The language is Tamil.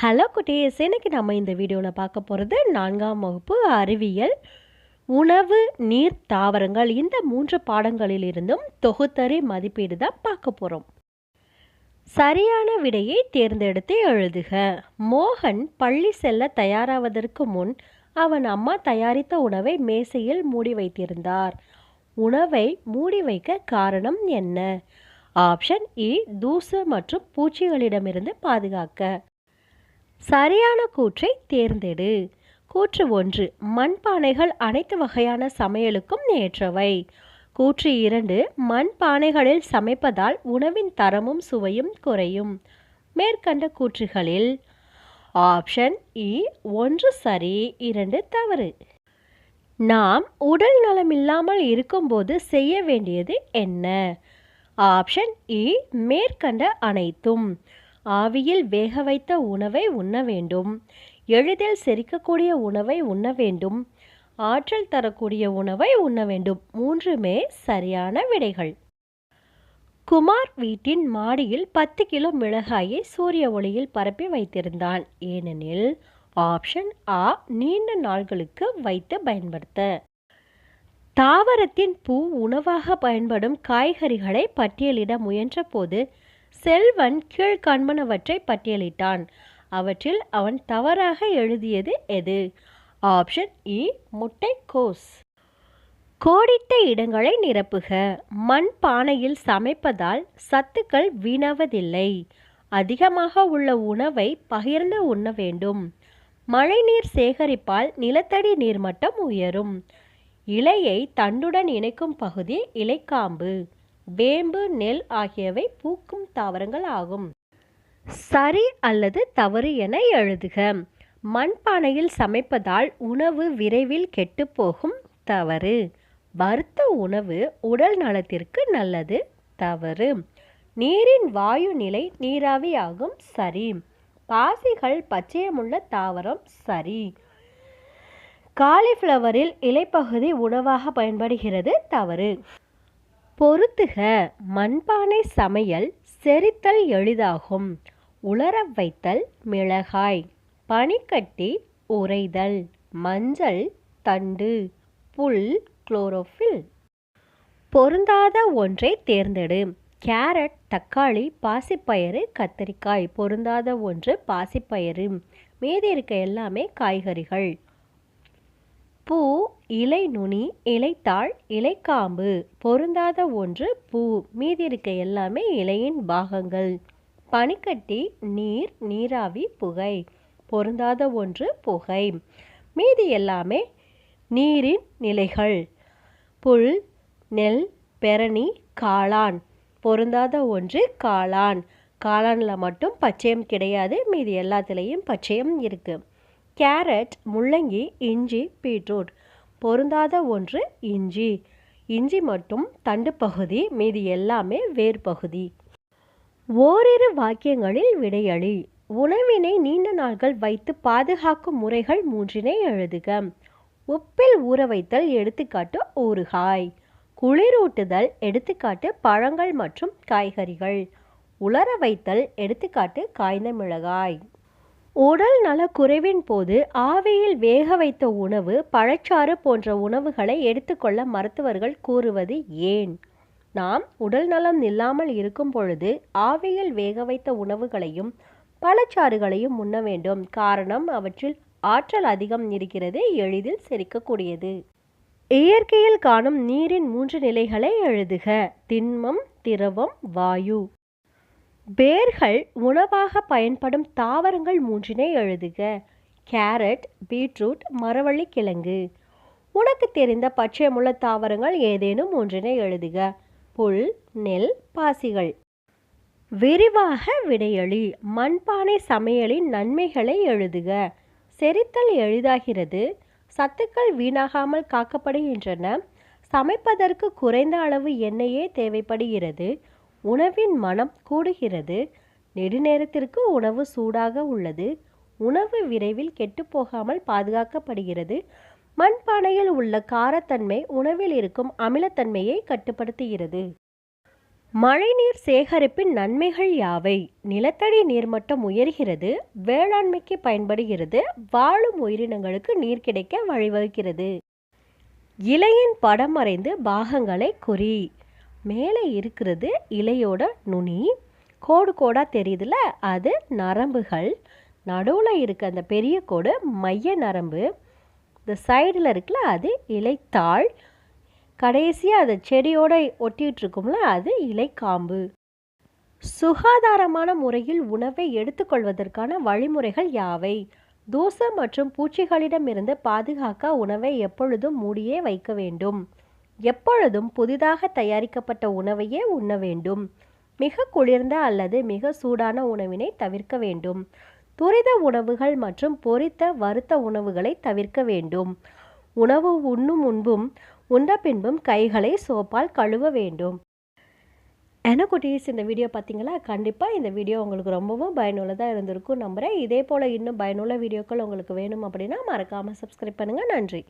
ஹலோ குட்டீஸ். இன்னைக்கு நம்ம இந்த வீடியோவில் பார்க்க போகிறது நான்காம் வகுப்பு அறிவியல் உணவு நீர் தாவரங்கள். இந்த மூன்று பாடங்களிலிருந்தும் தொகுத்தறி மதிப்பீடு தான் பார்க்க போகிறோம் சரியான விடையை தேர்ந்தெடுத்து எழுதுக. மோகன் பள்ளி செல்ல தயாராவதற்கு முன் அவன் அம்மா தயாரித்த உணவை மேசையில் மூடி வைத்திருந்தார். உணவை மூடி வைக்க காரணம் என்ன? ஆப்ஷன் இ தூசு மற்றும் பூச்சிகளிடமிருந்து பாதுகாக்க. சரியான கூற்றை தேர்ந்தெடு. கூற்று ஒன்று மண்பானைகள் அனைத்து வகையான சமையலுக்கும் ஏற்றவை கூற்று இரண்டு மண்பானைகளில் சமைப்பதால் உணவின் தரமும் சுவையும் குறையும். மேற்கண்ட கூற்றுகளில் ஆப்ஷன் இ ஒன்று சரி இரண்டு தவறு. நாம் உடல் நலமில்லாமல் இருக்கும்போது செய்ய வேண்டியது என்ன? ஆப்ஷன் இ மேற்கண்ட அனைத்தும். ஆவியில் வேக வைத்த உணவை உண்ண வேண்டும். எளிதில் செரிக்கக்கூடிய உணவை உண்ண வேண்டும். ஆற்றல் தரக்கூடிய உணவை உண்ண வேண்டும். மூன்றுமே சரியான விடைகள். குமார் வீட்டின் மாடியில் பத்து கிலோ மிளகாயை சூரிய ஒளியில் பரப்பி வைத்திருந்தான். ஏனெனில் ஆப்ஷன் ஆ நீண்ட நாள்களுக்கு வைத்து பயன்படுத்த. தாவரத்தின் பூ உணவாக பயன்படும் காய்கறிகளை பட்டியலிட முயன்றபோது செல்வன் கீழ்காண்பனவற்றை பட்டியலிட்டான். அவற்றில் அவன் தவறாக எழுதியது எது? ஆப்ஷன் இ முட்டைக்கோஸ். கோடிட்ட இடங்களை நிரப்புக. மண் பானையில் சமைப்பதால் சத்துக்கள் வீணாவதில்லை. அதிகமாக உள்ள உணவை பகிர்ந்து உண்ண வேண்டும். மழைநீர் சேகரிப்பால் நிலத்தடி நீர்மட்டம் உயரும். இலையை தண்டுடன் இணைக்கும் பகுதி இலைக்காம்பு. வேம்பு நெல் ஆகியவை பூக்கும் தாவரங்கள் ஆகும். சரி அல்லது தவறு என எழுதுக. மண்பானையில் சமைப்பதால் உணவு விரைவில் கெட்டுப்போகும் தவறு. வறுத்த உணவு உடல் நலத்திற்கு நல்லது தவறு. நீரின் வாயு நிலை நீராவியாகும் சரி. பாசிகள் பச்சையமுள்ள தாவரம் சரி. காலிஃப்ளவரில் இலைப்பகுதி உணவாக பயன்படுகிறது தவறு. பொருத்துக. மண்பானை சமையல் செரித்தல் எளிதாகும். உலர வைத்தல் மிளகாய். பனிக்கட்டி உறைதல். மஞ்சள் தண்டு. புல் குளோரோஃபில். பொருந்தாத ஒன்றை தேர்ந்தெடு. கேரட் தக்காளி பாசிப்பயிறு கத்தரிக்காய். பொருந்தாத ஒன்று பாசிப்பயிறு. மீதி இருக்க எல்லாமே காய்கறிகள். பூ இலை நுனி இலைத்தாள் இலைக்காம்பு பொருந்தாத ஒன்று பூ. மீதி இருக்க எல்லாமே இலையின் பாகங்கள். பனிக்கட்டி நீர் நீராவி புகை. பொருந்தாத ஒன்று புகை. மீதி எல்லாமே நீரின் நிலைகள். புல் நெல் பெரணி காளான். பொருந்தாத ஒன்று காளான். காளானில் மட்டும் பச்சையம் கிடையாது. மீதி எல்லாத்துலேயும் பச்சையம் இருக்குது கேரட் முள்ளங்கி இஞ்சி பீட்ரூட். பொருந்தாத ஒன்று இஞ்சி. இஞ்சி மட்டும் தண்டு பகுதி மீதி எல்லாமே வேர் பகுதி. ஓரிரு வாக்கியங்களில் விடையளி. உணவினை நீண்ட நாட்கள் வைத்து பாதுகாக்கும் முறைகள் மூன்றினை எழுதுக. உப்பில் ஊற வைத்தல் எடுத்துக்காட்டு ஊறுகாய். குளிரூட்டுதல் எடுத்துக்காட்டு பழங்கள் மற்றும் காய்கறிகள். உலர வைத்தல் எடுத்துக்காட்டு காய்ந்த மிளகாய். உடல் நல குறைவின் போது ஆவியில் வேக வைத்த உணவு பழச்சாறு போன்ற உணவுகளை எடுத்துக்கொள்ள மருத்துவர்கள் கூறுவது ஏன்? நாம் உடல் நலம் இல்லாமல் இருக்கும் பொழுது ஆவியில் வேக வைத்த உணவுகளையும் பழச்சாறுகளையும் உண்ண வேண்டும். காரணம் அவற்றில் ஆற்றல் அதிகம் இருக்கிறது எளிதில் செரிக்கக்கூடியது. இயற்கையில் காணும் நீரின் மூன்று நிலைகளை எழுதுக. திண்மம் திரவம் வாயு. வேர்கள் உணவாக பயன்படும் தாவரங்கள் மூன்றினை எழுதுக. கேரட் பீட்ரூட் மரவள்ளி கிழங்கு. உனக்கு தெரிந்த பச்சையமுள்ள தாவரங்கள் ஏதேனும் ஒன்றினை எழுதுக. புல் நெல் பாசிகள். விரிவாக விடையளி மண்பானை சமையலின் நன்மைகளை எழுதுக. செரித்தல் எளிதாகிறது. சத்துக்கள் வீணாகாமல் காக்கப்படுகின்றன. சமைப்பதற்கு குறைந்த அளவு எண்ணெயே தேவைப்படுகிறது. உணவின் மனம் கூடுகிறது. நெடுநேரத்திற்கு உணவு சூடாக உள்ளது. உணவு விரைவில் கெட்டுப்போகாமல் பாதுகாக்கப்படுகிறது. மண்பானையில் உள்ள காரத்தன்மை உணவில் இருக்கும் அமிலத்தன்மையை கட்டுப்படுத்துகிறது. மழைநீர் சேகரிப்பின் நன்மைகள் யாவை? நிலத்தடி நீர்மட்டம் உயர்கிறது. வேளாண்மைக்கு பயன்படுகிறது. வாழும் உயிரினங்களுக்கு நீர் கிடைக்க வழிவகுக்கிறது. இலையின் படம் மறைந்து பாகங்களை குறி. மேலே இருக்கிறது இலையோட நுனி. கோடு கோடாக தெரியுதுல அது நரம்புகள். நடுவில் இருக்க அந்த பெரிய கோடு மைய நரம்பு. இந்த சைடில் இருக்குல்ல அது இலைத்தாள். கடைசியாக அதை செடியோடு ஒட்டிகிட்டு இருக்கும்ல அது இலைக்காம்பு. சுகாதாரமான முறையில் உணவை எடுத்துக்கொள்வதற்கான வழிமுறைகள் யாவை? தூசம் மற்றும் பூச்சிகளிடமிருந்து பாதுகாக்க உணவை எப்பொழுதும் மூடியே வைக்க வேண்டும். எப்பொழுதும் புதிதாக தயாரிக்கப்பட்ட உணவையே உண்ண வேண்டும். மிக குளிர்ந்த அல்லது மிக சூடான உணவினை தவிர்க்க வேண்டும். துரித உணவுகள் மற்றும் பொரித்த வறுத்த உணவுகளை தவிர்க்க வேண்டும். உணவு உண்ணும் முன்பும் உண்ட பின்பும் கைகளை சோப்பால் கழுவ வேண்டும். என்ன குட்டீஸ் இந்த வீடியோ பார்த்தீங்களா? கண்டிப்பாக இந்த வீடியோ உங்களுக்கு ரொம்பவும் பயனுள்ளதாக இருந்திருக்கும் நம்புகிறேன் இதே போல் இன்னும் பயனுள்ள வீடியோக்கள் உங்களுக்கு வேணும் அப்படின்னா மறக்காமல் சப்ஸ்கிரைப் பண்ணுங்கள் நன்றி.